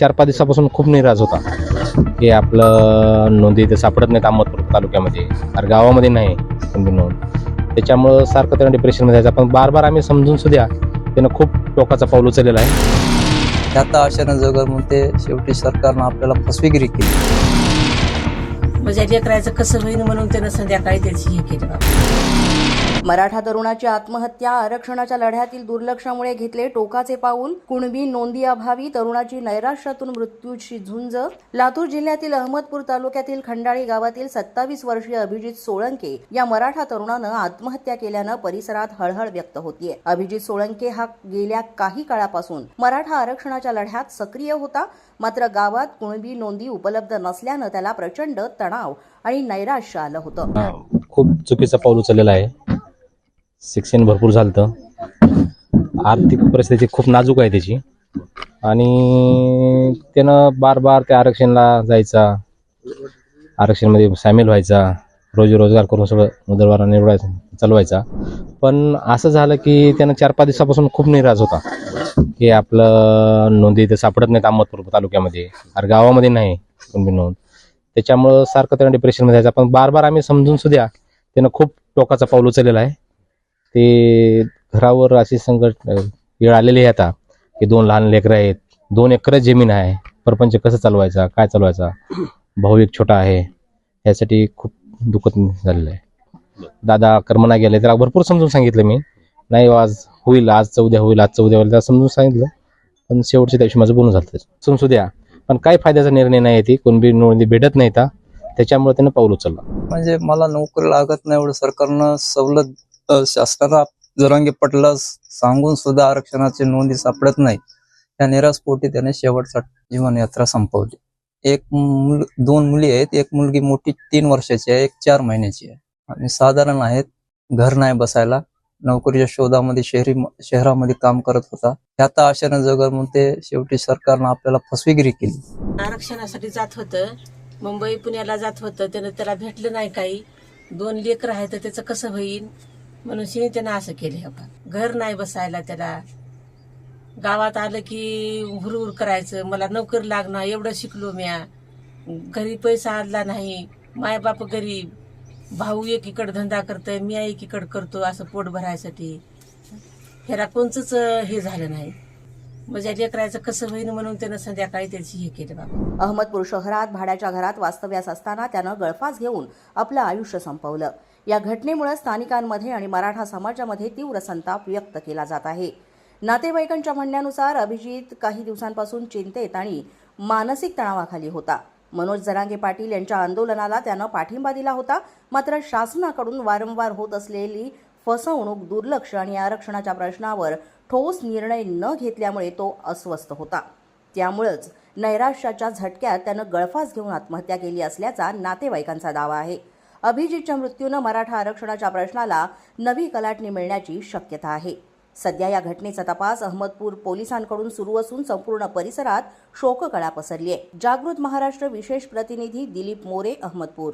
चार पाच दिवसापासून खूप निराश होता. की आपलं नोंदी इथे सापडत नाहीत अहमदपूर तालुक्यामध्ये. अरे गावामध्ये नाही कोणती नोंद. त्याच्यामुळं सारखं त्यांना डिप्रेशनमध्ये जायचं. पण बार बार आम्ही समजून सुद्धा त्यानं खूप टोकाचा पाऊल उचललेला आहे. त्यात आशेनं जगत म्हणते शेवटी सरकारनं आपल्याला फसवेगिरी केली. म्हणजे माझ्या लेकरायचं कसं होईल म्हणून त्यानं संध्याकाळी त्याची हे केली बाबा. मराठा तरुणाची आत्महत्या आरक्षणाच्या लढ्यातील दुर्लक्षामुळे घेतले टोकाचे पाऊल कुणबी नोंदी अभावी तरुणाची नैराश्यातून मृत्यूची झुंज. लातूर जिल्ह्यातील अहमदपूर तालुक्यातील खंडाळी गावातील सत्तावीस वर्षीय अभिजित सोळंके या मराठा तरुणानं आत्महत्या केल्यानं परिसरात हळहळ व्यक्त होतीये. अभिजित सोळंके हा गेल्या काही काळापासून मराठा आरक्षणाच्या लढ्यात सक्रिय होता. मात्र गावात कुणबी नोंदी उपलब्ध नसल्यानं त्याला प्रचंड तणाव आणि नैराश्य आलं होतं. खूप चुकीचं पाऊल उचललेलं आहे. शिक्षण भरपूर झालं आर्थिक परिस्थिती खूप नाजूक आहे त्याची. आणि त्यानं बार बार त्या आरक्षणला जायचा. आरक्षणमध्ये सामील व्हायचा. रोजी रोजगार करून सगळं उदरवारा निवडायचं चालवायचा. पण असं झालं की त्यानं चार पाच दिवसापासून खूप निराश होता. की आपलं नोंदी इथे सापडत नाहीत अहमदपूर तालुक्यामध्ये. अरे गावामध्ये नाही कोणती नोंद. त्याच्यामुळं सारखं त्यांना डिप्रेशनमध्ये जायचं. पण बार बार आम्ही समजून सुद्धा त्यानं खूप टोकाचा पाऊल उचललेला आहे. ते घरावर अशी संकट वेळ आलेली आहे आता की दोन लहान लेकरं आहेत दोन एकरच जमीन आहे. परपंच कसं चालवायचा काय चालवायचा? भाऊ एक छोटा आहे यासाठी खूप दुखत झालेलं आहे. दादा कर्मना गेले त्याला भरपूर समजून सांगितलं मी. नाही आज होईल आजचं उद्या होईल आजचं उद्या होईल त्याला समजून सांगितलं. पण शेवटच्या दिवशी माझं बोलून झालं. समजून द्या पण काही फायद्याचा निर्णय नाही ती. कोणबी नोंदी भेटत नाही का त्याच्यामुळे त्यानं पाऊल उचललं. म्हणजे मला नोकरी लागत नाही एवढं. सरकारनं सवलत शासनाला जरांगे पटला सांगून सुद्धा आरक्षणाची नोंदी सापडत नाही. त्या निराशपोटी त्याने शेवटचा जीवनयात्रा संपवली. एक मुल दोन मुली आहेत. एक मुलगी मोठी तीन वर्षाची आहे. एक चार महिन्याची आहे. आणि साधारण आहेत घर नाही बसायला. नोकरीच्या शोधामध्ये शहरी शहरामध्ये काम करत होता. त्यात आशेनं जगर म्हणून ते शेवटी सरकारनं आपल्याला फसवेगिरी केली. आरक्षणासाठी जात होतं. मुंबई पुण्याला जात होतं. त्यानं त्याला भेटलं नाही काही. दोन लेकर आहे तर त्याचं कसं होईल? म्हणून शिनी त्यानं असं केलं हे घर नाही बसायला त्याला. गावात आलं की हुरहुर करायचं. मला नोकरी लागणार एवढं शिकलो म्या. घरी पैसा आणला नाही. मायबाप गरीब. भाऊ एकीकडे धंदा करतोय मी एकीकडे करतो असं पोट भरायसाठी. ह्याला कोणचंच हे झालं नाही. म्हणजे माझ्या लेकरायचं कसं होईल म्हणून त्यानं संध्याकाळी त्याची हे केलं बाबा. अहमदपूर शहरात भाड्याच्या घरात वास्तव्यास असताना त्यानं गळफास घेऊन आपलं आयुष्य संपवलं. या घटनेमुळे स्थानिकांमध्ये आणि मराठा समाजामध्ये तीव्र संताप व्यक्त केला जात आहे. नातेवाईकांच्या म्हणण्यानुसार अभिजित काही दिवसांपासून चिंतेत आणि मानसिक तणावाखाली होता. मनोज जरांगे पाटील यांच्या आंदोलनाला त्यानं पाठिंबा दिला होता. मात्र शासनाकडून वारंवार होत असलेली फसवणूक दुर्लक्ष आणि आरक्षणाच्या प्रश्नावर ठोस निर्णय न घेतल्यामुळे तो अस्वस्थ होता. त्यामुळंच नैराश्याच्या झटक्यात त्यानं गळफास घेऊन आत्महत्या केली असल्याचा नातेवाईकांचा दावा आहे. अभिजितच्या मृत्यूनं मराठा आरक्षणाच्या प्रश्नाला नवी कलाटणी मिळण्याची शक्यता आहे. सध्या या घटनेचा तपास अहमदपूर पोलिसांकडून सुरू असून संपूर्ण परिसरात शोककळा पसरली आहे. जागृत महाराष्ट्र विशेष प्रतिनिधी दिलीप मोरे अहमदपूर.